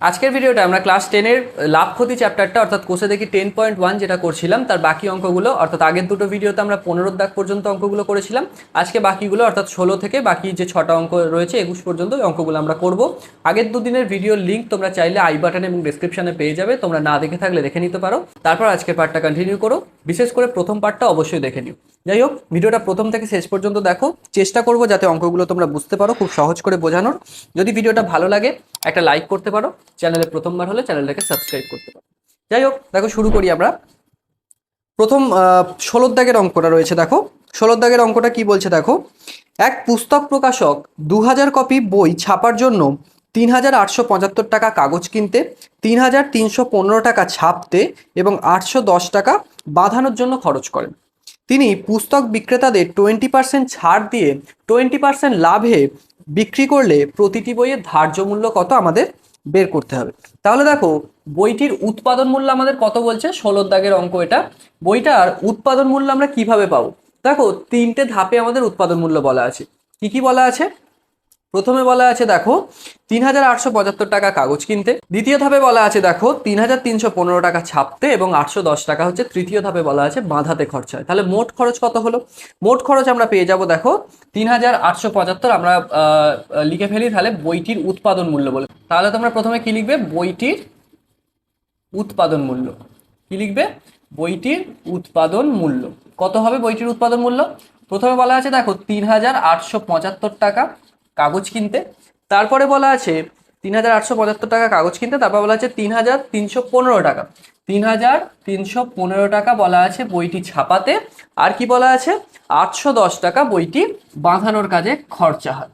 আজকের ভিডিওটা আমরা ক্লাস টেনের লাভ ক্ষতি চ্যাপ্টারটা অর্থাৎ কোষে দেখি টেন পয়েন্ট ওয়ান যেটা করছিলাম, তার বাকি অঙ্কগুলো, অর্থাৎ আগের দুটো ভিডিওতে আমরা পনেরো দাগ পর্যন্ত অঙ্কগুলো করেছিলাম। আজকে বাকিগুলো, অর্থাৎ ষোলো থেকে বাকি যে ছটা অঙ্ক রয়েছে, একুশ পর্যন্ত ওই অঙ্কগুলো আমরা করব। আগের দুদিনের ভিডিওর লিঙ্ক তোমরা চাইলে আই বাটন এবং ডিসক্রিপশনে পেয়ে যাবে, তোমরা না দেখে থাকলে দেখে নিতে পারো। তারপর আজকের পার্টটা কন্টিনিউ করো। বিশেষ করে প্রথম পার্টটা অবশ্যই দেখে নিও। যাই হোক ভিডিওটা প্রথম থেকে শেষ পর্যন্ত দেখো। চেষ্টা করব যাতে অঙ্কগুলো তোমরা বুঝতে পারো, খুব সহজ করে বোঝানোর। যদি ভিডিওটা ভালো লাগে, একটা লাইক করতে পারো, চ্যানেলে প্রথমবার হলে চ্যানেলটাকে সাবস্ক্রাইব করতে পারো। যাই হোক দেখো, শুরু করি আমরা। প্রথম ষোলোর দাগের অঙ্কটা রয়েছে, দেখো। ষোলোর দাগের অঙ্কটা কি বলছে, দেখো? এক পুস্তক প্রকাশক দু হাজার কপি বই ছাপার জন্য তিন হাজার আটশো পঁচাত্তর টাকা কাগজ কিনতে তিন হাজার তিনশো পনেরো টাকা ছাপতে এবং আটশো দশ টাকা বাঁধানোর জন্য খরচ করেন। তিনি পুস্তক বিক্রেতাদের টোয়েন্টি পার্সেন্ট ছাড় দিয়ে টোয়েন্টি পার্সেন্ট লাভে বিক্রি করলে প্রতিটি বইয়ের ধার্য মূল্য কত আমাদের বের করতে হবে। তাহলে দেখো, বইটির উৎপাদন মূল্য আমাদের কত বলছে? ষোলোর দাগের অঙ্ক এটা। বইটার উৎপাদন মূল্য আমরা কীভাবে পাবো? দেখো, তিনটে ধাপে আমাদের উৎপাদন মূল্য বলা আছে। কি কি বলা আছে? প্রথমে বলা আছে, দেখো তিন হাজার আটশো পঁচাত্তর টাকা কাগজ কিনতে। দ্বিতীয় ধাপে বলা আছে, দেখো তিন হাজার তিনশো পনেরো টাকা ছাপতে এবং আটশো দশ টাকা হচ্ছে তৃতীয় ধাপে বলা আছে বাঁধাতে খরচা হয়। তাহলে মোট খরচ কত হলো? মোট খরচ আমরা পেয়ে যাব, দেখো তিন হাজার আটশো পঁচাত্তর আমরা লিখে ফেলি, তাহলে বইটির উৎপাদন মূল্য বলে। তাহলে তোমরা প্রথমে কি লিখবে? বইটির উৎপাদন মূল্য। কি লিখবে? বইটির উৎপাদন মূল্য। কত হবে বইটির উৎপাদন মূল্য? প্রথমে বলা আছে, দেখো তিন হাজার আটশো পঁচাত্তর টাকা কাগজ কিনতে। তারপরে বলা আছে তিন হাজার আটশো পঁচাত্তর টাকা কাগজ কিনতে, তারপর বলা আছে তিন হাজার তিনশো পনেরো টাকা। তিন হাজার তিনশো পনেরো টাকা বলা আছে বইটি ছাপাতে। আর কি বলা আছে? আটশো দশ টাকা বইটি বাঁধানোর কাজে খরচা হয়।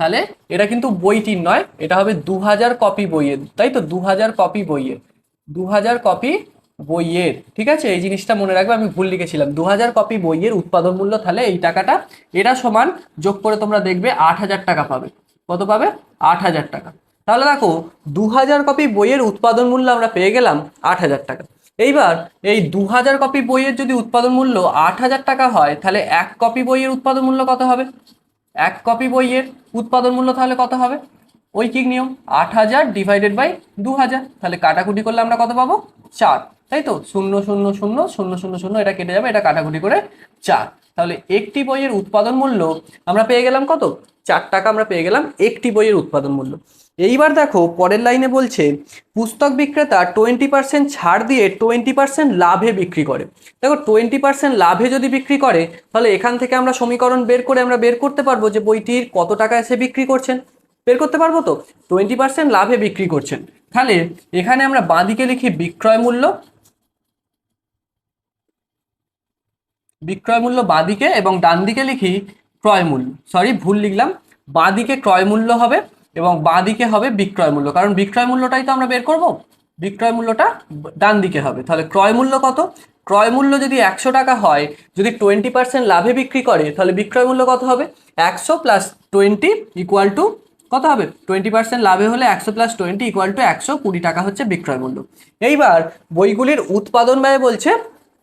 তাহলে এটা কিন্তু বইটির নয়, এটা হবে দু হাজার কপি বইয়ের, তাই তো? দু হাজার কপি বইয়ের। দু হাজার কপি বইয়ের, ঠিক আছে? এই জিনিসটা মনে রাখবে, আমি ভুল লিখেছিলাম। দু হাজার কপি বইয়ের উৎপাদন মূল্য তাহলে এই টাকাটা, এটা সমান যোগ করে তোমরা দেখবে আট হাজার টাকা পাবে। কত পাবে? আট হাজার টাকা। তাহলে দেখো দু হাজার কপি বইয়ের উৎপাদন মূল্য আমরা পেয়ে গেলাম আট হাজার টাকা। এইবার এই দু হাজার কপি বইয়ের যদি উৎপাদন মূল্য আট হাজার টাকা হয়, তাহলে এক কপি বইয়ের উৎপাদন মূল্য কত হবে? এক কপি বইয়ের উৎপাদন মূল্য তাহলে কত হবে? ঐকিক নিয়ম, আট হাজার ডিভাইডেড বাই দু হাজার তাহলে কাটাকুটি করলে আমরা কত পাবো? চার। তাই তো শূন্য শূন্য শূন্য শূন্য শূন্য শূন্য, এটা কেটে যাবে, এটা কাটাকুটি করে চার। তাহলে একটি বইয়ের উৎপাদন মূল্য আমরা পেয়ে গেলাম কত? চার টাকা আমরা পেয়ে গেলাম একটি বইয়ের উৎপাদন মূল্য। এইবার দেখো, পরের লাইনে বলছে, পুস্তক বিক্রেতা টোয়েন্টি পার্সেন্ট ছাড় দিয়ে টোয়েন্টি পার্সেন্ট লাভে বিক্রি করে। দেখো, টোয়েন্টি পার্সেন্ট লাভে যদি বিক্রি করে, তাহলে এখান থেকে আমরা সমীকরণ বের করে আমরা বের করতে পারব যে বইটির কত টাকা এসে বিক্রি করছেন। বের করতে পারব তো? টোয়েন্টি পার্সেন্ট লাভে বিক্রি করছেন। তাহলে এখানে আমরা বাঁদিকে লিখি বিক্রয় মূল্য বিক্রয় মূল্য বাঁদিকে এবং ডান দিকে লিখি ক্রয় মূল্য। সরি ভুল লিখলাম। বাঁদিকে ক্রয় মূল্য হবে এবং বাঁদিকে হবে বিক্রয় মূল্য। কারণ বিক্রয় মূল্যটাই তো আমরা বের করব। বিক্রয় মূল্যটা ডান দিকে হবে। তাহলে ক্রয় মূল্য কত? ক্রয় মূল্য যদি একশো টাকা হয়, যদি টোয়েন্টি পার্সেন্ট লাভে বিক্রি করে, তাহলে বিক্রয় মূল্য কত হবে? একশো প্লাস টোয়েন্টি ইকুয়াল টু কত হবে? টোয়েন্টি পার্সেন্ট লাভে হলে একশো প্লাস টোয়েন্টি ইকুয়াল টু একশো কুড়ি টাকা হচ্ছে বিক্রয় মূল্য। এইবার বইগুলির উৎপাদন ব্যয় বলছে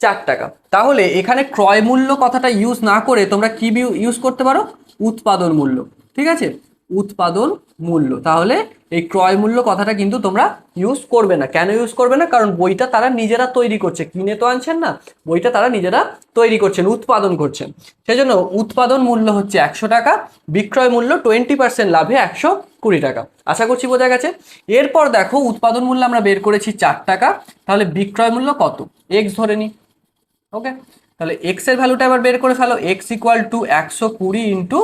চার টাকা। তাহলে এখানে ক্রয় মূল্য কথাটা ইউজ না করে তোমরা কি ইউজ করতে পারো? উৎপাদন মূল্য। ঠিক আছে? উৎপাদন মূল্য। তাহলে এই ক্রয় মূল্য কথাটা কিন্তু তোমরা ইউজ করবে না। কেন ইউজ করবে না? কারণ বইটা তারা নিজেরা তৈরি করছে। কিনে তো আনছেন না। বইটা তারা নিজেরা তৈরি করছেন, উৎপাদন করছেন। সেজন্য উৎপাদন মূল্য হচ্ছে একশো টাকা, বিক্রয় মূল্য টোয়েন্টি পার্সেন্ট লাভে একশো কুড়ি টাকা। আশা করছি বোঝা গেছে? এরপর দেখো, উৎপাদন মূল্য আমরা বের করেছি চার টাকা। তাহলে বিক্রয় মূল্য কত? এক্স ধরে নিই ওকে তাহলে এক্সের ভ্যালুটা এবার বের করে ফেলো। এক্স ইকুয়াল টু একশো কুড়ি ইন্টু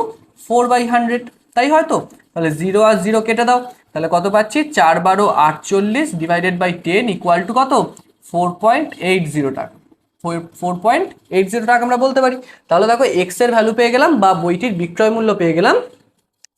ফোর বাই হান্ড্রেড তাই হয়তো তাহলে জিরো আর জিরো কেটে দাও। তাহলে কত পাচ্ছি? চার বারো আটচল্লিশ divided by ten equal to কত? ফোর পয়েন্ট এইট জিরো টাকা। ফোর পয়েন্ট এইট জিরো টাকা আমরা বলতে পারি। তাহলে দেখো এক্সের ভ্যালু পেয়ে গেলাম বা বইটির বিক্রয় মূল্য পেয়ে গেলাম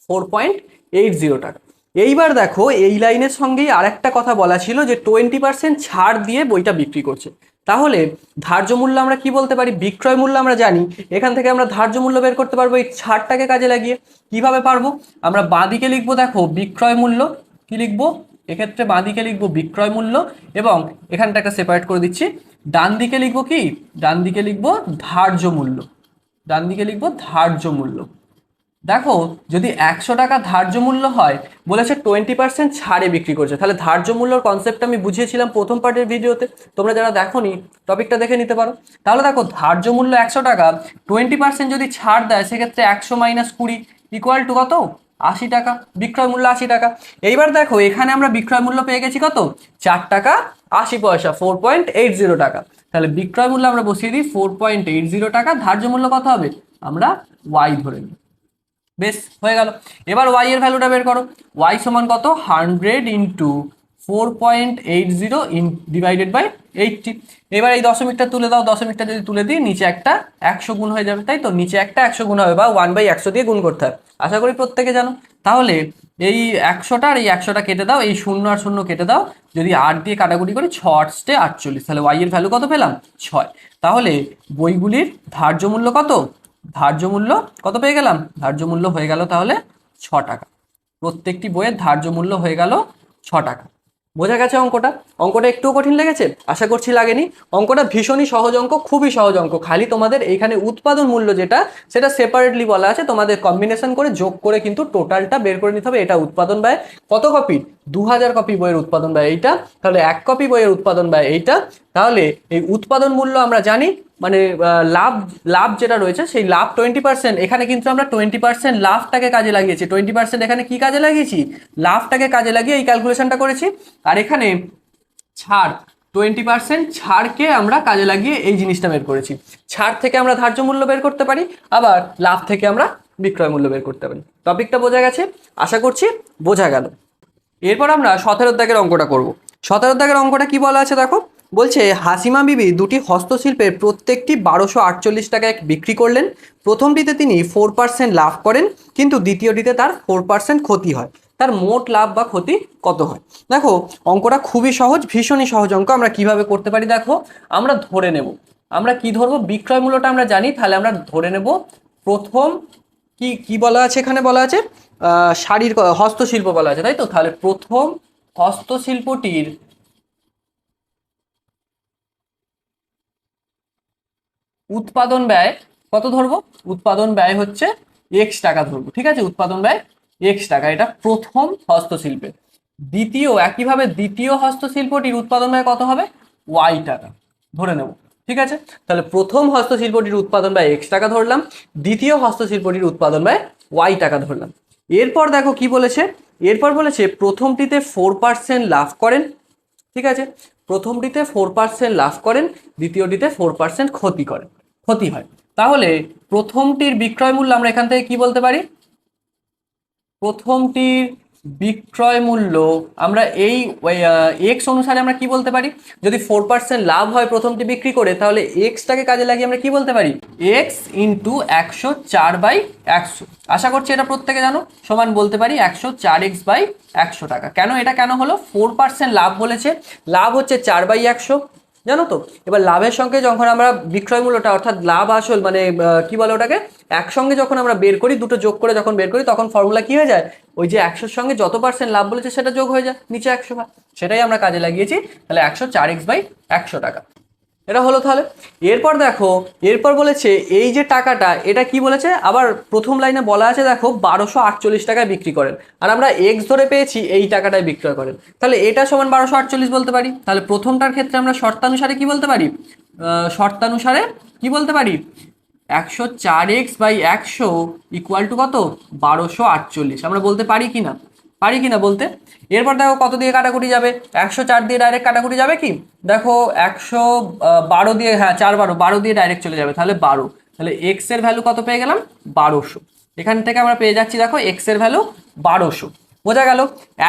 ফোর পয়েন্ট এইট জিরো টাকা। এইবার দেখো, এই লাইনের সঙ্গেই আরেকটা কথা বলা ছিল যে টোয়েন্টি পার্সেন্ট ছাড় দিয়ে বইটা বিক্রি করছে। তাহলে ধার্য মূল্য আমরা কি বলতে পারি? বিক্রয় মূল্য আমরা জানি। এখান থেকে আমরা ধার্য মূল্য বের করতে পারব এই ছাড়টাকে কাজে লাগিয়ে। কীভাবে পারব? আমরা বাঁদিকে লিখব, দেখো, বিক্রয় মূল্য। কি লিখব? এক্ষেত্রে বাঁদিকে লিখব বিক্রয় মূল্য এবং এখানটা একটা সেপারেট করে দিচ্ছি। ডান দিকে লিখব কি? ডান দিকে লিখব ধার্য মূল্য। ডান দিকে লিখব ধার্য মূল্য। দেখো, যদি একশো টাকা ধার্য মূল্য হয়, বলেছে টোয়েন্টি পার্সেন্ট ছাড়ে বিক্রি করছে। তাহলে ধার্য মূল্যর কনসেপ্ট আমি বুঝিয়েছিলাম প্রথম পার্টের ভিডিওতে তোমরা যারা দেখোনি টপিকটা দেখে নিতে পারো। তাহলে দেখো, ধার্য মূল্য একশো টাকা টোয়েন্টি পার্সেন্ট যদি ছাড় দেয়, সেক্ষেত্রে একশো মাইনাস কুড়ি ইকুয়াল টু কত? আশি টাকা, বিক্রয় মূল্য আশি টাকা। এইবার দেখো, এখানে আমরা বিক্রয় মূল্য পেয়ে গেছি কত? চার টাকা আশি পয়সা ফোর পয়েন্ট এইট জিরো টাকা। তাহলে বিক্রয় মূল্য আমরা বসিয়ে দিই ফোর পয়েন্ট এইট জিরো টাকা। ধার্য মূল্য কত হবে? আমরা ওয়াই ধরে নিই। বেশ, হয়ে গেল। এবার ওয়াই এর ভ্যালুটা বের করো। ওয়াই সমান কত? Hundred into four point eight zero in divided by eighty এবার এই দশমিকটা তুলে দাও। দশমিকটা যদি তুলে দিই, নিচে একটা একশো গুণ হয়ে যাবে, তাই তো? নিচে একটা একশো গুণ হবে বা ওয়ান বাই একশো দিয়ে গুণ করতে হবে আশা করি প্রত্যেকে জানো। তাহলে এই একশোটা আর এই একশোটা কেটে দাও, এই শূন্য আর শূন্য কেটে দাও। যদি আট দিয়ে কাটাকুটি করি ছ আটটে আটচল্লিশ। তাহলে ওয়াই এর ভ্যালু কত পেলাম? ছয়। তাহলে বইগুলির ধার্য মূল্য কত? ধার্য মূল্য কত পেয়ে গেলাম? ধার্য মূল্য হয়ে গেল তাহলে ছ টাকা। প্রত্যেকটি বইয়ের ধার্য মূল্য হয়ে গেল ছ টাকা। বোঝা গেছে অঙ্কটা? অঙ্কটা একটু কঠিন লেগেছে? আশা করছি লাগেনি। অঙ্কটা ভীষণই সহজ অঙ্ক, খুবই সহজ অঙ্ক। খালি তোমাদের এইখানে উৎপাদন মূল্য যেটা, সেটা সেপারেটলি বলা আছে। তোমাদের কম্বিনেশন করে যোগ করে কিন্তু টোটালটা বের করে নিতে হবে। এটা উৎপাদন ব্যয়। কত কপি দু হাজার কপি বইয়ের উৎপাদন ব্যয় এইটা। তাহলে এক কপি বইয়ের উৎপাদন ব্যয় এইটা। তাহলে এই উৎপাদন মূল্য আমরা জানি। মানে লাভ লাভ যেটা রয়েছে, সেই লাভ টোয়েন্টি পার্সেন্ট এখানে কিন্তু আমরা টোয়েন্টি পার্সেন্ট লাভটাকে কাজে লাগিয়েছি। টোয়েন্টি পার্সেন্ট এখানে কি কাজে লাগিয়েছি? লাভটাকে কাজে লাগিয়ে এই ক্যালকুলেশনটা করেছি। আর এখানে ছাড় টোয়েন্টি পার্সেন্ট ছাড়কে আমরা কাজে লাগিয়ে এই জিনিসটা বের করেছি। ছাড় থেকে আমরা ধার্য মূল্য বের করতে পারি, আবার লাভ থেকে আমরা বিক্রয় মূল্য বের করতে পারি। টপিকটা বোঝা গেছে? আশা করছি বোঝা গেল। এরপর আমরা সতেরো দাগের অঙ্কটা করব। সতেরো দাগের অঙ্কটা কি বলা আছে দেখো? বলছে, হাসিমা বিবি দুটি হস্তশিল্পের প্রত্যেকটি বারোশো আটচল্লিশ টাকায় বিক্রি করলেন। প্রথমটিতে তিনি ফোর পার্সেন্ট লাভ করেন, কিন্তু দ্বিতীয়টিতে তার ফোর পার্সেন্ট ক্ষতি হয়। তার মোট লাভ বা ক্ষতি কত হয়? দেখো, অঙ্কটা খুবই সহজ, ভীষণই সহজ অঙ্ক, আমরা কীভাবে করতে পারি দেখো? আমরা ধরে নেব। আমরা কি ধরবো? বিক্রয় মূল্যটা আমরা জানি, তাহলে আমরা ধরে নেব। প্রথম কি কি বলা আছে এখানে বলা আছে? শাড়ির হস্তশিল্প বলা আছে, তাই তো? তাহলে প্রথম হস্তশিল্পটির উৎপাদন ব্যয় কত ধরবো? উৎপাদন ব্যয় হচ্ছে এক্স টাকা ধরবো, ঠিক আছে? উৎপাদন ব্যয় এক্স টাকা, এটা প্রথম হস্তশিল্পের। দ্বিতীয়, একইভাবে দ্বিতীয় হস্তশিল্পটির উৎপাদন ব্যয় কত হবে? ওয়াই টাকা, ধরে নেব, ঠিক আছে? তাহলে প্রথম হস্তশিল্পটির উৎপাদন ব্যয় এক্স টাকা ধরলাম, দ্বিতীয় হস্তশিল্পটির উৎপাদন ব্যয় ওয়াই টাকা ধরলাম। এরপর দেখো কি বলেছে? এরপর বলেছে, প্রথমটিতে ফোর পার্সেন্ট লাভ করেন, ঠিক আছে? প্রথমটিতে ফোর পার্সেন্ট লাভ করেন, দ্বিতীয়টিতে ফোর পার্সেন্ট ক্ষতি করেন। ক্ষতি হয়। তাহলে প্রথমটির বিক্রয় মূল্য আমরা এখান থেকে কি বলতে পারি? প্রথমটির বিক্রয় মূল্য আমরা এই এক্স অনুসারে আমরা কি বলতে পারি? যদি ফোর পার্সেন্ট লাভ হয় প্রথমটি বিক্রি করে, তাহলে এক্সটাকে কাজে লাগিয়ে আমরা কি বলতে পারি? এক্স ইন্টু একশো চার বাই একশো। আশা করছি এটা প্রত্যেকে জানো। সমান বলতে পারি একশো চার এক্স বাই একশো টাকা। কেন এটা কেন হলো? ফোর পার্সেন্ট লাভ বলেছে। লাভ হচ্ছে চার বাই একশো। জানো তো? এবার লাভের সঙ্গে যখন আমরা বিক্রয় মূল্যটা, অর্থাৎ লাভ আসল মানে কি বলে ওটাকে? একসঙ্গে যখন আমরা বের করি, দুটো যোগ করে যখন বের করি, তখন ফর্মুলা কি হয়ে যায়? ওই যে একশোর সঙ্গে যত পার্সেন্ট লাভ বলেছে, সেটা যোগ হয়ে যায়, নিচে একশো সেটাই আমরা কাজে লাগিয়েছি। তাহলে একশো চার এক্স বাই একশো টাকা। এটা হলো তাহলে। এরপর দেখো, এরপর বলেছে এই যে টাকাটা, এটা কি বলেছে? আবার প্রথম লাইনে বলা আছে, দেখো, বারোশো আটচল্লিশ টাকায় বিক্রি করেন। আর আমরা এক্স ধরে পেয়েছি, এই টাকাটায় বিক্রয় করেন। তাহলে এটা সমান বারোশো আটচল্লিশ বলতে পারি। তাহলে প্রথমটার ক্ষেত্রে আমরা শর্তানুসারে কি বলতে পারি? শর্তানুসারে কি বলতে পারি? একশো চার এক্স বাই একশো ইকুয়াল টু কত? বারোশো আটচল্লিশ। আমরা বলতে পারি কি না পারি কি না বলতে? এরপর দেখো কত দিয়ে কাটাকুটি যাবে? একশো চার দিয়ে ডাইরেক্ট কাটাকুটি যাবে কি? দেখো একশো বারো দিয়ে হ্যাঁ চার বারো বারো দিয়ে ডাইরেক্ট চলে যাবে, তাহলে বারো। তাহলে এক্সের ভ্যালু কত পেয়ে গেলাম? বারোশো। এখান থেকে আমরা পেয়ে যাচ্ছি দেখো এক্সের ভ্যালু বারোশো। বোঝা গেল?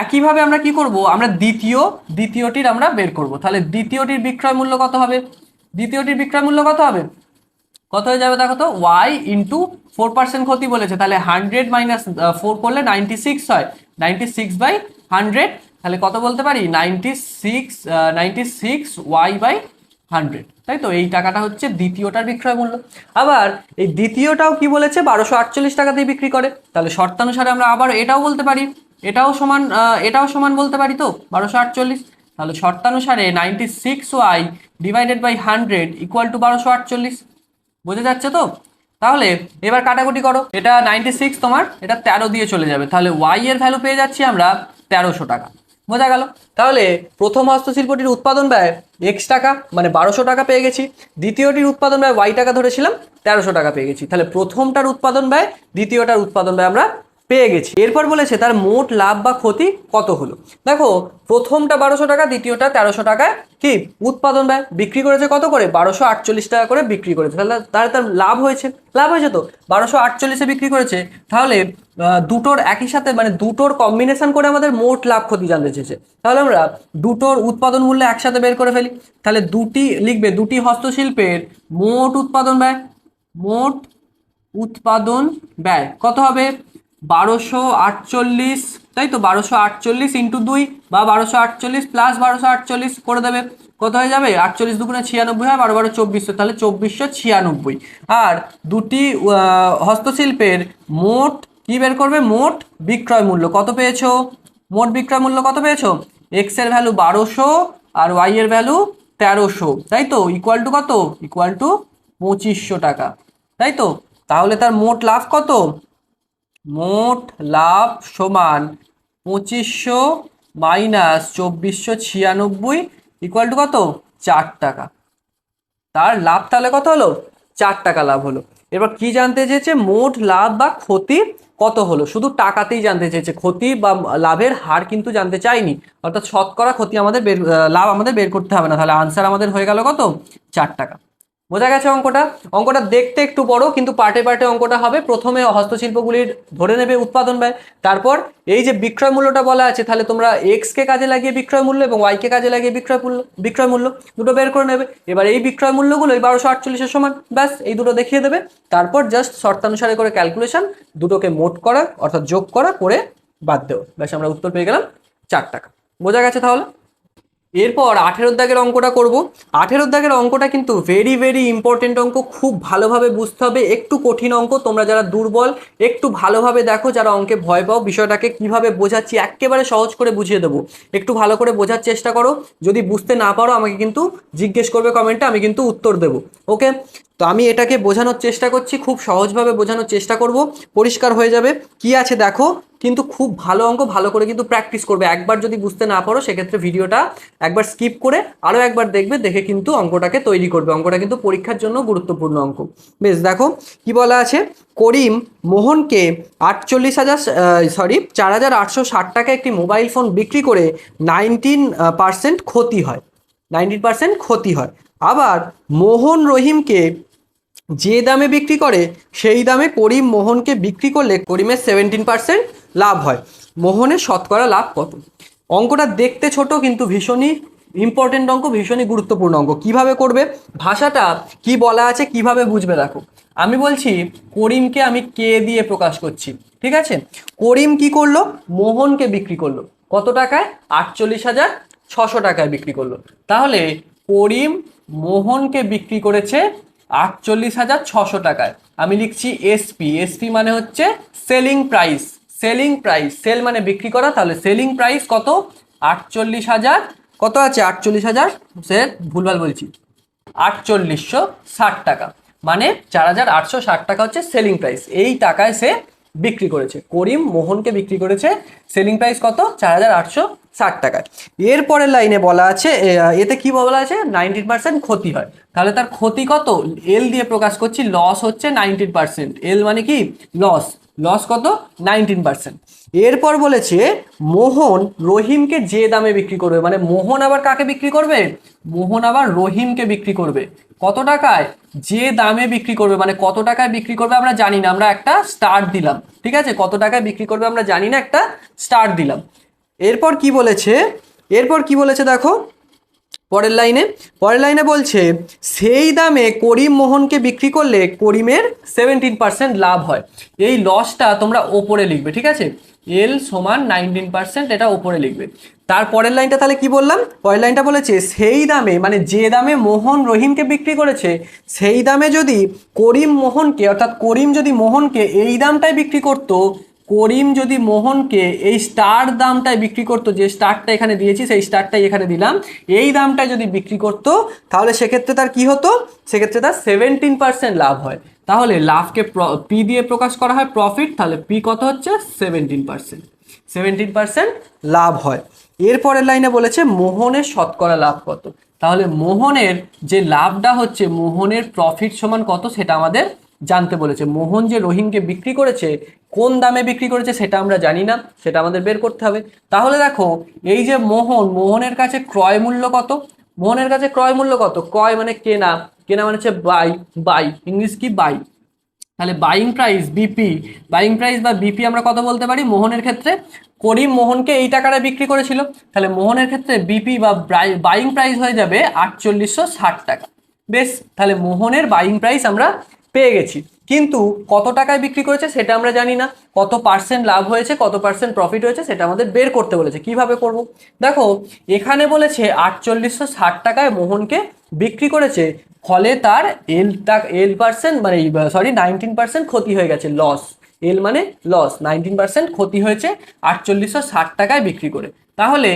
একইভাবে আমরা কি করব? আমরা দ্বিতীয়, দ্বিতীয়টির আমরা বের করব। তাহলে দ্বিতীয়টির বিক্রয় মূল্য কত হবে? দ্বিতীয়টির বিক্রয় মূল্য কত হবে? কত হয়ে যাবে দেখো তো? ওয়াই ইন্টু ফোর পার্সেন্ট ক্ষতি বলেছে। তাহলে হান্ড্রেড মাইনাস ফোর করলে নাইনটি সিক্স হয়। নাইনটি সিক্স বাই হান্ড্রেড তাহলে কত বলতে পারি? Ninety six ninety six Y by hundred তাই তো? এই টাকাটা হচ্ছে দ্বিতীয়টার বিক্রয় মূল্য। আবার এই দ্বিতীয়টাও কি বলেছে? বারোশো আটচল্লিশ টাকা দিয়ে বিক্রি করে। তাহলে শর্তানুসারে আমরা আবার এটাও বলতে পারি। এটাও সমান এটাও সমান বলতে পারি তো? বারোশো আটচল্লিশ। তাহলে শর্তানুসারে ninety six Y divided by hundred equal to বারোশো আটচল্লিশ। বোঝা যাচ্ছে তো? তাহলে এবার কাটাকুটি করো। এটা নাইনটি সিক্স তোমার, এটা তেরো দিয়ে চলে যাবে। তাহলে ওয়াই এর ভ্যালু পেয়ে যাচ্ছি আমরা তেরোশো টাকা। বোঝা গেল? তাহলে প্রথম হস্তশিল্পটির উৎপাদন ব্যয় এক্স টাকা মানে বারোশো টাকা পেয়ে গেছি। দ্বিতীয়টির উৎপাদন ব্যয় ওয়াই টাকা ধরেছিলাম, তেরোশো টাকা পেয়ে গেছি। তাহলে প্রথমটার উৎপাদন ব্যয়, দ্বিতীয়টার উৎপাদন ব্যয় আমরা পেয়ে গেছি। এরপর বলেছে, তার মোট লাভ বা ক্ষতি কত হলো? দেখো, প্রথমটা বারোশো টাকা, দ্বিতীয়টা তেরোশো টাকায় কি? উৎপাদন ব্যয়। বিক্রি করেছে কত করে? বারোশো আটচল্লিশ টাকা করে বিক্রি করেছে। তাহলে তাহলে তার লাভ হয়েছে। লাভ হয়েছে তো? বারোশো আটচল্লিশে বিক্রি করেছে। তাহলে দুটোর একই সাথে মানে দুটোর কম্বিনেশন করে আমাদের মোট লাভ ক্ষতি জানতে চেয়েছে। তাহলে আমরা দুটোর উৎপাদন মূল্য একসাথে বের করে ফেলি। তাহলে দুটি লিখবে, দুটি হস্তশিল্পের মোট উৎপাদন ব্যয়, মোট উৎপাদন ব্যয় কত হবে? বারোশো আটচল্লিশ, তাই তো? বারোশো আটচল্লিশ ইন্টু দুই বা বারোশো আটচল্লিশ প্লাস বারোশো আটচল্লিশ করে দেবে। কত হয়ে যাবে? আটচল্লিশ দুগুণে ছিয়ানব্বই হয়, বারো বারো চব্বিশশো। তাহলে চব্বিশশো ছিয়ানব্বই। আর দুটি হস্তশিল্পের মোট কি বের করবে? মোট বিক্রয় মূল্য। কত পেয়েছ? মোট বিক্রয় মূল্য কত পেয়েছ? এক্সের ভ্যালু বারোশো আর ওয়াই এর ভ্যালু তেরোশো। তাই তো? ইকুয়াল টু কত? ইকুয়াল টু পঁচিশশো টাকা। তাই তো? তাহলে তার মোট লাভ কত? মোট লাভ সমান পঁচিশশো মাইনাস চব্বিশশো ছিয়ানব্বই ইকুয়াল টু কত? চার টাকা। তার লাভ তাহলে কত হলো? চার টাকা লাভ হলো। এবার কি জানতে চেয়েছে? মোট লাভ বা ক্ষতি কত হলো? শুধু টাকাতেই জানতে চেয়েছে। ক্ষতি বা লাভের হার কিন্তু জানতে চাইনি। অর্থাৎ শতকরা ক্ষতি আমাদের বের লাভ আমাদের বের করতে হবে না। তাহলে আনসার আমাদের হয়ে গেল কত? চার টাকা। বোঝা গেছে অঙ্কটা? অঙ্কটা দেখতে একটু বড়, কিন্তু পার্টে পার্টে অঙ্কটা হবে। প্রথমে হস্তশিল্পগুলির ধরে নেবে উৎপাদন ব্যয়। তারপর এই যে বিক্রয় মূল্যটা বলা আছে, তাহলে তোমরা এক্স কে কাজে লাগিয়ে বিক্রয় মূল্য এবং ওয়াই কে কাজে লাগিয়ে বিক্রয় মূল্য বিক্রয় মূল্য দুটো বের করে নেবে। এবার এই বিক্রয় মূল্যগুলো এই বারোশো আটচল্লিশের সমান। ব্যাস, এই দুটো দেখিয়ে দেবে। তারপর জাস্ট শর্তানুসারে করে ক্যালকুলেশন দুটোকে মোট করা, অর্থাৎ যোগ করা, করে বাদ দেওয়া। ব্যাস, আমরা উত্তর পেয়ে গেলাম চার টাকা। বোঝা গেছে তাহলে? এরপর আঠেরো দাগের অঙ্কটা করব। আঠেরো দাগের অঙ্কটা কিন্তু ভেরি ভেরি ইম্পর্টেন্ট অঙ্ক। খুব ভালোভাবে বুঝতে হবে। একটু কঠিন অঙ্ক। তোমরা যারা দুর্বল, একটু ভালোভাবে দেখো যারা অঙ্কে ভয় পাও। বিষয়টাকে কীভাবে বোঝাচ্ছি একেবারে সহজ করে বুঝিয়ে দেবো। একটু ভালো করে বোঝার চেষ্টা করো। যদি বুঝতে না পারো, আমাকে কিন্তু জিজ্ঞেস করবে কমেন্টে আমি কিন্তু উত্তর দেবো। ওকে তো আমি এটাকে বোঝানোর চেষ্টা করছি, খুব সহজভাবে বোঝানোর চেষ্টা করব, পরিষ্কার হয়ে যাবে। কি আছে দেখো, কিন্তু খুব ভালো অঙ্ক, ভালো করে কিন্তু প্র্যাকটিস করবে। একবার যদি বুঝতে না পারো, সেক্ষেত্রে ভিডিওটা একবার স্কিপ করে আরও একবার দেখবে, দেখে কিন্তু অঙ্কটাকে তৈরি করবে। অঙ্কটা কিন্তু পরীক্ষার জন্য গুরুত্বপূর্ণ অঙ্ক। বেশ, দেখো, কি বলা আছে? করিম মোহনকে আটচল্লিশ হাজার সরি চার হাজার আটশো ষাট টাকা একটি মোবাইল ফোন বিক্রি করে নাইনটিন পার্সেন্ট ক্ষতি হয়। নাইনটিন পার্সেন্ট ক্ষতি হয়। আবার মোহন রহিমকে যে দামে বিক্রি করে, সেই দামে করিম মোহনকে বিক্রি করলে করিমের সেভেন্টিন পার্সেন্ট লাভ হয়। মোহনের শতকরা লাভ কত? অঙ্কটা দেখতে ছোট, কিন্তু ভীষণই ইম্পর্টেন্ট অঙ্ক, ভীষণই গুরুত্বপূর্ণ অঙ্ক। কীভাবে করবে? ভাষাটা কি বলা আছে, কীভাবে বুঝবে দেখো। আমি বলছি, করিমকে আমি কে দিয়ে প্রকাশ করছি? ঠিক আছে? করিম কি করল? মোহনকে বিক্রি করল। কত টাকায়? আটচল্লিশ হাজার ছশো টাকায় বিক্রি করল। তাহলে করিম মোহনকে বিক্রি করেছে আটচল্লিশ হাজার ছশো টাকায়। আমি লিখছি এসপি এসপি মানে হচ্ছে selling price selling price sell মানে বিক্রি করা, তাহলে সেলিং প্রাইস কত? আটচল্লিশ হাজার। কত আছে? আটচল্লিশ হাজার? সে ভুলভাল বলছি। আটচল্লিশশো ষাট টাকা। মানে চার হাজার আটশো ষাট টাকা হচ্ছে সেলিং প্রাইস এই টাকায় সে বিক্রি করেছে। করিম মোহনকে বিক্রি করেছে সেলিং প্রাইস কত? চার হাজার আটশো ষাট টাকায়। এরপরের লাইনে বলা আছে এতে কি বলা আছে? নাইনটিন পার্সেন্ট ক্ষতি হয়। তাহলে তার ক্ষতি কত? এল দিয়ে প্রকাশ করছি লস হচ্ছে নাইনটিন পার্সেন্ট। এল মানে কি? লস লস কত? নাইনটিন পার্সেন্ট এরপর বলেছে, মোহন রহিমকে যে দামে বিক্রি করবে? মানে মোহন আবার কাকে বিক্রি করবে? মোহন আবার রহিমকে বিক্রি করবে। কত টাকায়? যে দামে বিক্রি করবে। মানে কত টাকায় বিক্রি করবে আমরা জানি না। আমরা একটা স্টার্ট দিলাম। ঠিক আছে? কত টাকায় বিক্রি করবে আমরা জানি না। একটা স্টার্ট দিলাম। এরপর কি বলেছে? এরপর কি বলেছে দেখো? পরের লাইনে পরের লাইনে বলছে, সেই দামে করিম মোহনকে বিক্রি করলে করিমের সেভেন্টিন পার্সেন্ট লাভ হয়। এই লসটা তোমরা ওপরে লিখবে, ঠিক আছে? এল সমান নাইনটিন পার্সেন্ট এটা ওপরে লিখবে। তার পরের লাইনটা তাহলে কি বললাম? পরের লাইনটা বলেছে, সেই দামে মানে যে দামে মোহন রহিমকে বিক্রি করেছে, সেই দামে যদি করিম মোহনকে, অর্থাৎ করিম যদি মোহনকে এই দামটাই বিক্রি করতো করিম যদি মোহনকে এই স্টার দামটায় বিক্রি করতো, যে স্টারটা এখানে দিয়েছি, সেই স্টারটাই এখানে দিলাম, এই দামটায় যদি বিক্রি করতো, তাহলে সেক্ষেত্রে তার কি হতো? সেক্ষেত্রে তার সেভেন্টিন পার্সেন্ট লাভ হয়। তাহলে লাভকে পি দিয়ে প্রকাশ করা হয় প্রফিট তাহলে পি কত হচ্ছে? সেভেন্টিন পার্সেন্ট সেভেন্টিন পার্সেন্ট লাভ হয়। এরপরের লাইনে বলেছে মোহনের শতকরা লাভ কত। তাহলে মোহনের যে লাভটা হচ্ছে, মোহনের প্রফিট সমান কত, সেটা আমাদের জানতে বলেছে। মোহন যে রহিমকে বিক্রি করেছে, কোন দামে বিক্রি করেছে সেটা আমরা জানি না, সেটা আমাদের বের করতে হবে। তাহলে দেখো, এই যে মোহন, মোহনের কাছে ক্রয় মূল্য কত? মোহনের কাছে ক্রয় মূল্য কত? ক্রয় মানে কেনা। কেনা মানে হচ্ছে বাই বাই ইংলিশ কি বাই তাহলে buying price BP buying price বা বিপি আমরা কত বলতে পারি? মোহনের ক্ষেত্রে। করিম মোহনকে এই টাকাটা বিক্রি করেছিল। তাহলে মোহনের ক্ষেত্রে বিপি বা বাইং প্রাইস হয়ে যাবে আটচল্লিশশো ষাট টাকা। বেশ, তাহলে মোহনের বাইং প্রাইস আমরা পেয়ে গেছি। কিন্তু কত টাকায় বিক্রি করেছে সেটা আমরা জানি না। কত পার্সেন্ট লাভ হয়েছে, কত পার্সেন্ট প্রফিট হয়েছে সেটা আমাদের বের করতে বলেছে। কীভাবে করব? দেখো, এখানে বলেছে আটচল্লিশশো ষাট টাকায় মোহনকে বিক্রি করেছে। ফলে তার এল টাক এল পার্সেন্ট মানে সরি নাইনটিন পার্সেন্ট ক্ষতি হয়ে গেছে লস এল মানে লস নাইনটিন পার্সেন্ট ক্ষতি হয়েছে আটচল্লিশশো ষাট টাকায় বিক্রি করে। তাহলে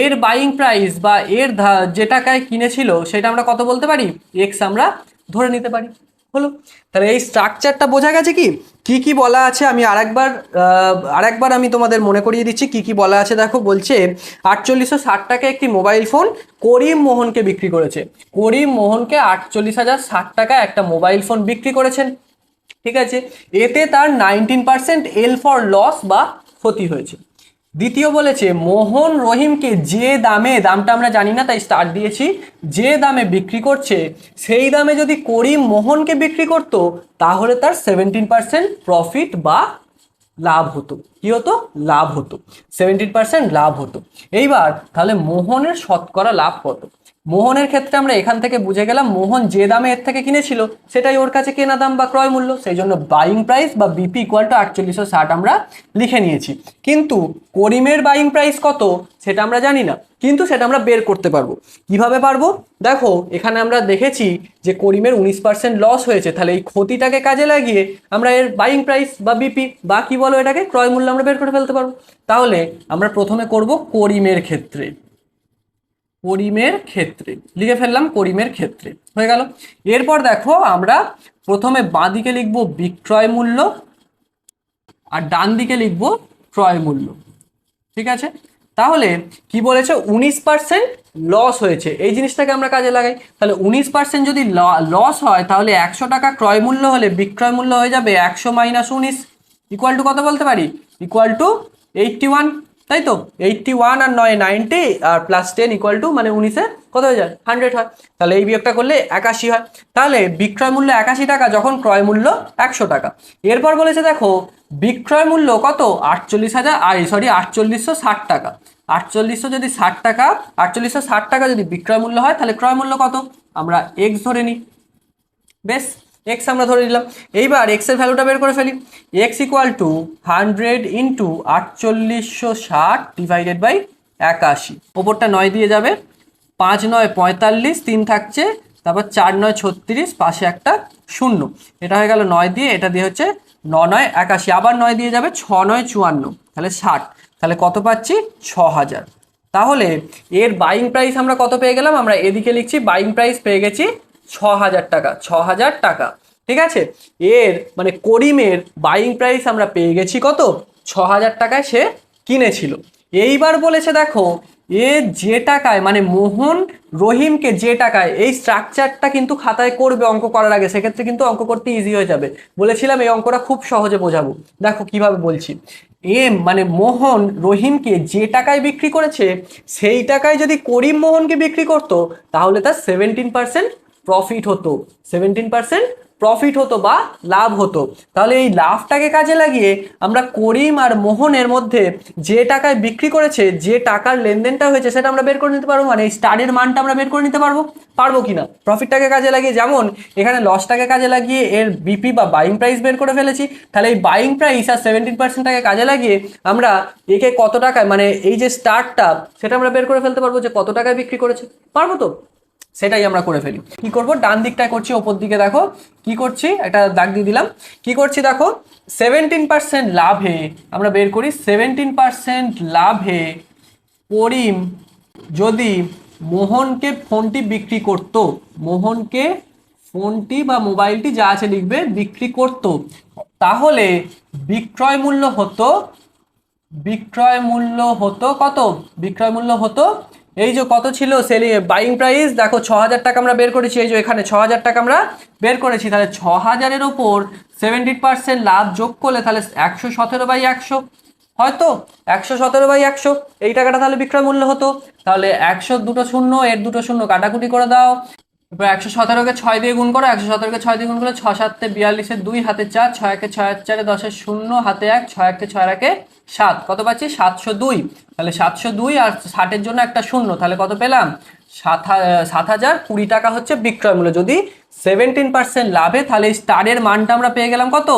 এর বাইং প্রাইস বা এর যে টাকায় কিনেছিল, সেটা আমরা কত বলতে পারি? এক্স আমরা ধরে নিতে পারি। হলো? তাহলে এই স্ট্রাকচারটা বোঝা গেছে কি? কি কি বলা আছে? আমি আরেকবার আরেকবার আমি তোমাদের মনে করিয়ে দিচ্ছি কি কি বলা আছে। দেখো, বলছে আটচল্লিশশো ষাট টাকায় একটি মোবাইল ফোন করিম মোহনকে বিক্রি করেছে। করিম মোহনকে আটচল্লিশ হাজার ষাট টাকা একটা মোবাইল ফোন বিক্রি করেছেন। ঠিক আছে? এতে তার nineteen percent L for loss বা ক্ষতি হয়েছে। দ্বিতীয় বলেছে, মোহন রহিমকে যে দামে, দামটা আমরা জানি না, তাই স্টার্ট দিয়েছি, যে দামে বিক্রি করছে, সেই দামে যদি করিম মোহনকে বিক্রি করত, তাহলে তার সেভেন্টিন পার্সেন্ট প্রফিট বা লাভ হতো। কি হতো? লাভ হতো। সেভেন্টিন পার্সেন্ট লাভ হতো। এইবার তাহলে মোহনের শতকরা লাভ কত? মোহনের ক্ষেত্রে আমরা এখান থেকে বুঝে গেলাম মোহন যে দামে এর থেকে কিনেছিল, সেটাই ওর কাছে কেনা দাম বা ক্রয় মূল্য। সেই জন্য বাইং প্রাইস বা বিপি ইকুয়াল টু আটচল্লিশশো ষাট আমরা লিখে নিয়েছি। কিন্তু করিমের বাইং প্রাইস কত, সেটা আমরা জানি না, কিন্তু সেটা আমরা বের করতে পারব। কীভাবে পারব? দেখো, এখানে আমরা দেখেছি যে করিমের উনিশ পার্সেন্ট লস হয়েছে। তাহলে এই ক্ষতিটাকে কাজে লাগিয়ে আমরা এর বাইং প্রাইস বা বিপি বা কি বলো এটাকে, ক্রয় মূল্য আমরা বের করে ফেলতে পারব। তাহলে আমরা প্রথমে করব করিমের ক্ষেত্রে। করিমের ক্ষেত্রে। লিখে ফেললাম করিমের ক্ষেত্রে। হয়ে গেল। এরপর দেখো আমরা প্রথমে বাঁ দিকে লিখব বিক্রয় মূল্য আর ডান দিকে লিখব ক্রয় মূল্য। ঠিক আছে? তাহলে কি বলেছে? উনিশ পার্সেন্ট লস হয়েছে। এই জিনিসটাকে আমরা কাজে লাগাই। তাহলে উনিশ পার্সেন্ট যদি লস হয়, তাহলে একশো টাকা ক্রয় মূল্য হলে বিক্রয় মূল্য হয়ে যাবে একশো মাইনাস উনিশ। ইকুয়াল টু কত বলতে পারি? ইকুয়াল টু এইটটি ওয়ান তাই তো এইটটি ওয়ান আর নয় নাইনটি আর প্লাস টেন ইকুয়াল টু মানে উনিশে কত হয়ে যায়? হান্ড্রেড হয়। তাহলে এই বিয়োগটা করলে একাশি হয়। তাহলে বিক্রয় মূল্য একাশি টাকা, যখন ক্রয় মূল্য একশো টাকা। এরপর বলেছে দেখো, বিক্রয় মূল্য কত? আটচল্লিশ হাজার আই সরি আটচল্লিশশো ষাট টাকা। আটচল্লিশশো যদি ষাট টাকা, আটচল্লিশশো ষাট টাকা যদি বিক্রয় মূল্য হয়, তাহলে ক্রয় মূল্য কত? আমরা এক্স ধরে নিই। বেশ। এক্স আমরা ধরে নিলাম। এইবার এক্সের ভ্যালুটা বের করে ফেলি। X equal to hundred into আটচল্লিশশো ষাট ডিভাইডেড বাই একাশি। ওপরটা নয় দিয়ে যাবে। পাঁচ নয় পঁয়তাল্লিশ, তিন থাকছে। তারপর চার নয় ছত্রিশ, পাশে একটা শূন্য। এটা হয়ে গেল নয় দিয়ে, এটা দিয়ে হচ্ছে ন নয় একাশি। আবার নয় দিয়ে যাবে ছ নয় চুয়ান্ন। তাহলে ষাট। তাহলে কত পাচ্ছি? ছ হাজার। তাহলে এর বাইং প্রাইস আমরা কত পেয়ে গেলাম? আমরা এদিকে লিখছি বাইং প্রাইস পেয়ে গেছি ছ হাজার টাকা ছ হাজার টাকা। ঠিক আছে? এর মানে করিমের বাইং প্রাইস আমরা পেয়ে গেছি কত? ছ হাজার টাকায় সে কিনেছিল। এইবার বলেছে দেখো, এ যে টাকায় মানে মোহন রহিমকে যে টাকায়, এই স্ট্রাকচারটা কিন্তু খাতায় করবে অঙ্ক করার আগে, সেক্ষেত্রে কিন্তু অঙ্ক করতে ইজি হয়ে যাবে। বলেছিলাম এই অঙ্কটা খুব সহজে বোঝাবো। দেখো কীভাবে বলছি। এম মানে মোহন রহিমকে যে টাকায় বিক্রি করেছে, সেই টাকায় যদি করিম মোহনকে বিক্রি করতো, তাহলে তার সেভেন্টিন পার্সেন্ট প্রফিট হতো। সেভেন্টিন পার্সেন্ট প্রফিট হতো বা লাভ হতো। তাহলে এই লাভটাকে কাজে লাগিয়ে আমরা করিম আর মোহনের মধ্যে যে টাকায় বিক্রি করেছে, যে টাকার লেনদেনটা হয়েছে, সেটা আমরা বের করে নিতে পারব? মানে স্টারের মানটা আমরা বের করে নিতে পারব? পারব কিনা প্রফিটটাকে কাজে লাগিয়ে যেমন এখানে লসটাকে কাজে লাগিয়ে এর বিপি বা বাইং প্রাইস বের করে ফেলেছি। তাহলে এই বাইং প্রাইস আর সেভেন্টিন পার্সেন্টটাকে কাজে লাগিয়ে আমরা একে কত টাকায় মানে এই যে স্টারটা সেটা আমরা বের করে ফেলতে পারব যে কত টাকায় বিক্রি করেছে? পারব তো? সেটাই আমরা করে ফেলি। কি করব? ডান দিকটায় করছি, ওপর দিকে দেখো, কি করছি? একটা দাগ দিয়ে দিলাম। কি করছি দেখো? সেভেন্টিন পার্সেন্ট লাভে, আমরা বের করি সেভেন্টিন পার্সেন্ট লাভে করিম যদি মোহনকে ফোনটি বিক্রি করত, মোহনকে ফোনটি বা মোবাইলটি যা আছে লিখবে, বিক্রি করতো, তাহলে বিক্রয় মূল্য হতো, বিক্রয় মূল্য হতো কত? বিক্রয় মূল্য হতো এই যে কত ছিল সেলিং বাইং প্রাইস দেখো ছ হাজার টাকা আমরা বের করেছি, এই যে এখানে ছ হাজার টাকা আমরা বের করেছি, তাহলে ছ হাজারের ওপর সেভেন্টি পার্সেন্ট লাভ যোগ করলে তাহলে একশো সতেরো বাই একশো। হয়তো একশো সতেরো বাই একশো, এই টাকাটা তাহলে বিক্রয় মূল্য হতো। তাহলে একশো দুটো শূন্য, এর দুটো শূন্য কাটাকুটি করে দাও। এবার একশো সতেরোকে ছয় দিয়ে গুণ করো, একশো সতেরোকে ছয় দিয়ে গুণ করলে ছ সাতে বিয়াল্লিশের দুই, হাতে চার, ছয় একে ছয়, চারে দশের শূন্য, হাতে এক, ছয় একে ছয় একে সাত, কত পাচ্ছি? সাতশো দুই। তাহলে সাতশো দুই আর ষাটের জন্য একটা শূন্য, তাহলে কত পেলাম? সাত সাত হাজার কুড়ি টাকা হচ্ছে বিক্রয় মূল্য। যদি সেভেন্টিন পার্সেন্ট লাভে, তাহলে স্টারের মানটা আমরা পেয়ে গেলাম কত?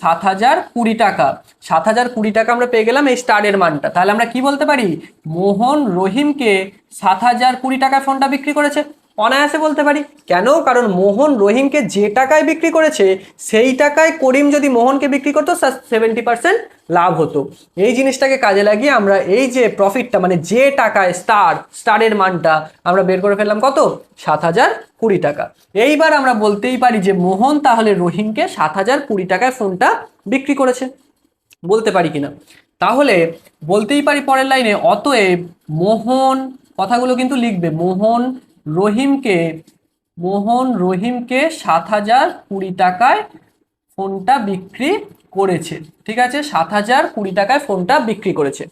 সাত হাজার কুড়ি টাকা। সাত হাজার কুড়ি টাকা আমরা পেয়ে গেলাম এই স্টারের মানটা। তাহলে আমরা কি বলতে পারি? মোহন রহিমকে সাত হাজার কুড়ি টাকায় ফোনটা বিক্রি করেছে। অনায়াসে বলতে পারি। কেন? কারণ মোহন রহিমকে যে টাকায় বিক্রি করেছে, সেই টাকায় করিম যদি মোহনকে বিক্রি করতো সেভেন্টি পার্সেন্ট লাভ হতো। এই জিনিসটাকে কাজে লাগিয়ে আমরা এই যে প্রফিটটা মানে যে টাকায় স্টার স্টারের মানটা আমরা বের করে ফেললাম কত? সাত হাজার কুড়ি টাকা। এইবার আমরা বলতেই পারি যে মোহন তাহলে রহিমকে সাত হাজার কুড়ি টাকায় ফোনটা বিক্রি করেছে। বলতে পারি কিনা? তাহলে বলতেই পারি পরের লাইনে, অতএব মোহন কথাগুলো কিন্তু লিখবে। মোহন রহিমকে, মোহন রহিমকে সাত হাজার কুড়ি টাকায় ফোনটা বিক্রি করেছে। ঠিক আছে? সাত হাজার কুড়ি টাকায় ফোনটা বিক্রি করেছে।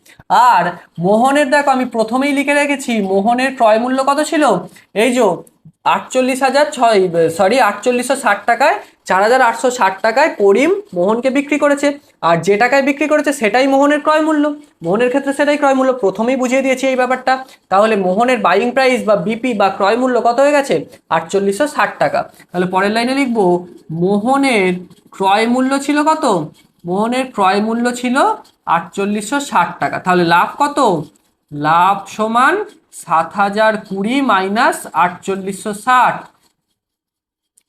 আর মোহনের, দেখো আমি প্রথমেই লিখে রেখেছি, মোহনের ক্রয় মূল্য কত ছিল? এই যে আটচল্লিশ হাজার ছয় সরি আটচল্লিশশো ষাট টাকায় চার হাজার আটশো ষাট টাকায় করিম মোহনকে বিক্রি করেছে। আর যে টাকায় বিক্রি করেছে সেটাই মোহনের ক্রয় মূল্য। মোহনের ক্ষেত্রে সেটাই ক্রয় মূল্য। প্রথমেই বুঝিয়ে দিয়েছি এই ব্যাপারটা। তাহলে মোহনের বাইং প্রাইস বা বিপি বা ক্রয় মূল্য কত হয়ে গেছে? আটচল্লিশশো ষাট টাকা। তাহলে পরের লাইনে লিখব, মোহনের ক্রয় মূল্য ছিল কত? মোহনের ক্রয় মূল্য ছিল আটচল্লিশশো ষাট টাকা। তাহলে লাভ কত? লাভ সমান সাত হাজার কুড়ি মাইনাস আটচল্লিশশো ষাট।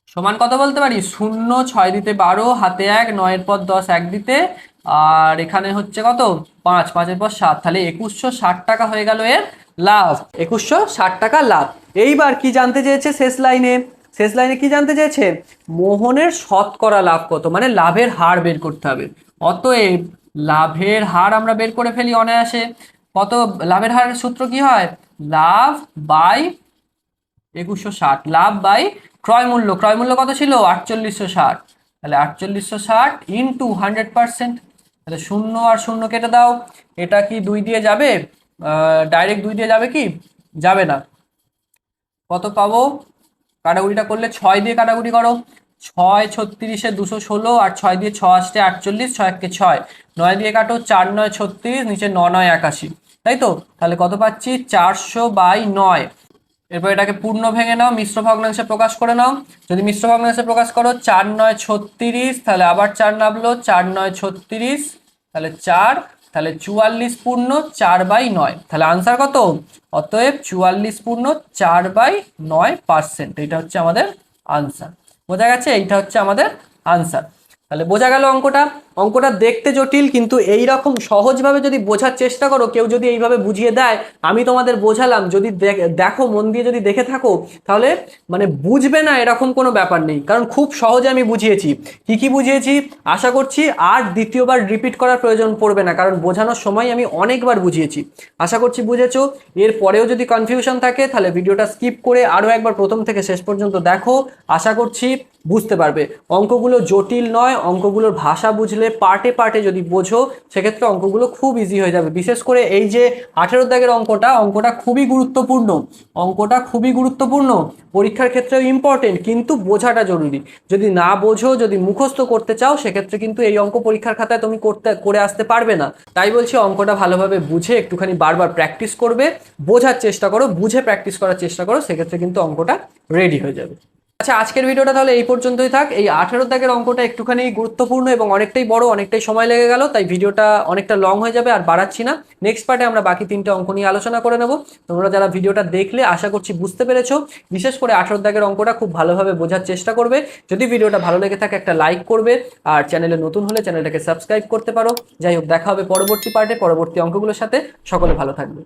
সমান কত বলতে পারি? শূন্য, ছয় দিতে বারো, হাতে এক, নয়ের পর দশ, এক দিতে। আর এখানে হচ্ছে কত? পাঁচ, পাঁচের পর সাত। তাহলে একুশশো ষাট টাকা হয়ে গেল এর লাভ। একুশশো ষাট টাকা লাভ। এইবার কি জানতে চেয়েছে শেষ লাইনে? শেষ লাইনে কি জানতে চেয়েছে? মোহনের শতকরা লাভ কত? মানে লাভের হার বের করতে হবে। অতএব লাভের হার আমরা বের করে ফেলি অনায়াসে। কত? লাভের হারের সূত্র কি হয়? লাভ বাই একুশশো ষাট। লাভ বাই ক্রয় মূল্য ক্রয় মূল্য কত ছিল? আটচল্লিশশো ষাট। তাহলে আটচল্লিশশো ষাট ইন্টু হান্ড্রেড পার্সেন্ট তাহলে শূন্য আর শূন্য কেটে দাও। এটা কি দুই দিয়ে যাবে? ডাইরেক্ট দুই দিয়ে যাবে কি? যাবে না। কত পাবো? কাটাকুটিটা করলে ছয় দিয়ে কাটাকুটি করো। ছয় ছত্রিশে দুশো ষোলো আর ছয় দিয়ে ছ আসতে আটচল্লিশ, ছয় একে ছয়। নয় দিয়ে কাটো চার, নয় ছত্রিশ, নিচে ন, নয় একাশি। তাই তো? তাহলে কত পাচ্ছি? চারশো বাই নয়। এরপর এটাকে পূর্ণ ভেঙে নাও, মিশ্র ভগ্নাংশে প্রকাশ করে নাও। যদি মিশ্র ভগ্নাংশে প্রকাশ করো, চার নয় ছত্রিশ, তাহলে আবার চার নামলো চার নয় ছত্রিশ, তাহলে চার, তাহলে চুয়াল্লিশ পূর্ণ চার বাই নয়। তাহলে আনসার কত? অতএব চুয়াল্লিশ পূর্ণ চার বাই নয় পার্সেন্ট এটা হচ্ছে আমাদের আনসার বোঝা গেছে? এইটা হচ্ছে আমাদের আনসার তাহলে বোঝা গেল অঙ্কটা? অঙ্কটা দেখতে জটিল, কিন্তু এই রকম সহজভাবে যদি বোঝার চেষ্টা করো, কেউ যদি এইভাবে বুঝিয়ে দেয়, আমি তোমাদের বোঝালাম, যদি দেখ- মন দিয়ে যদি দেখে থাকো, তাহলে মানে বুঝবে না এরকম কোনো ব্যাপার নেই। কারণ খুব সহজে আমি বুঝিয়েছি। কি কি বুঝিয়েছি? আশা করছি আর দ্বিতীয়বার রিপিট করার প্রয়োজন পড়বে না, কারণ বোঝানোর সময় আমি অনেকবার বুঝিয়েছি। আশা করছি বুঝেছ। এর পরেও যদি কনফিউশন থাকে, তাহলে ভিডিওটা স্কিপ করে আরও একবার প্রথম থেকে শেষ পর্যন্ত দেখো। আশা করছি বুঝতে পারবে। অঙ্কগুলো জটিল নয়, অঙ্কগুলোর ভাষা বুঝলে পার্টে পার্টে যদি বোঝো, সেক্ষেত্রে অঙ্কগুলো খুব ইজি হয়ে যাবে। বিশেষ করে এই যে আঠেরো দাগের অঙ্কটা অঙ্কটা খুবই গুরুত্বপূর্ণ। অঙ্কটা খুবই গুরুত্বপূর্ণ। পরীক্ষার ক্ষেত্রেও ইম্পর্টেন্ট কিন্তু বোঝাটা জরুরি। যদি না বোঝো, যদি মুখস্থ করতে চাও, সেক্ষেত্রে কিন্তু এই অঙ্ক পরীক্ষার খাতায় তুমি করতে, করে আসতে পারবে না। তাই বলছি অঙ্কটা ভালোভাবে বুঝে, একটুখানি বারবার প্র্যাকটিস করবে, বোঝার চেষ্টা করো, বুঝে প্র্যাকটিস করার চেষ্টা করো, সেক্ষেত্রে কিন্তু অঙ্কটা রেডি হয়ে যাবে। আচ্ছা আজকের ভিডিওটা তাহলে এই পর্যন্তই থাক। এই আঠেরো দাগের অঙ্কটা একটুখানি গুরুত্বপূর্ণ এবং অনেকটাই বড়, অনেকটাই সময় লেগে গেল, তাই ভিডিওটা অনেকটা লং হয়ে যাবে আর বাড়াচ্ছি না। নেক্সট পার্টে আমরা বাকি তিনটে অঙ্ক নিয়ে আলোচনা করে নেব। তোমরা যারা ভিডিওটা দেখলে, আশা করছি বুঝতে পেরেছ। বিশেষ করে আঠেরো দাগের অঙ্কটা খুব ভালোভাবে বোঝার চেষ্টা করবে। যদি ভিডিওটা ভালো লেগে থাকে, একটা লাইক করবে। আর চ্যানেলে নতুন হলে চ্যানেলটাকে সাবস্ক্রাইব করতে পারো। যাই হোক, দেখা হবে পরবর্তী পার্টে পরবর্তী অঙ্কগুলোর সাথে। সকলে ভালো থাকবে।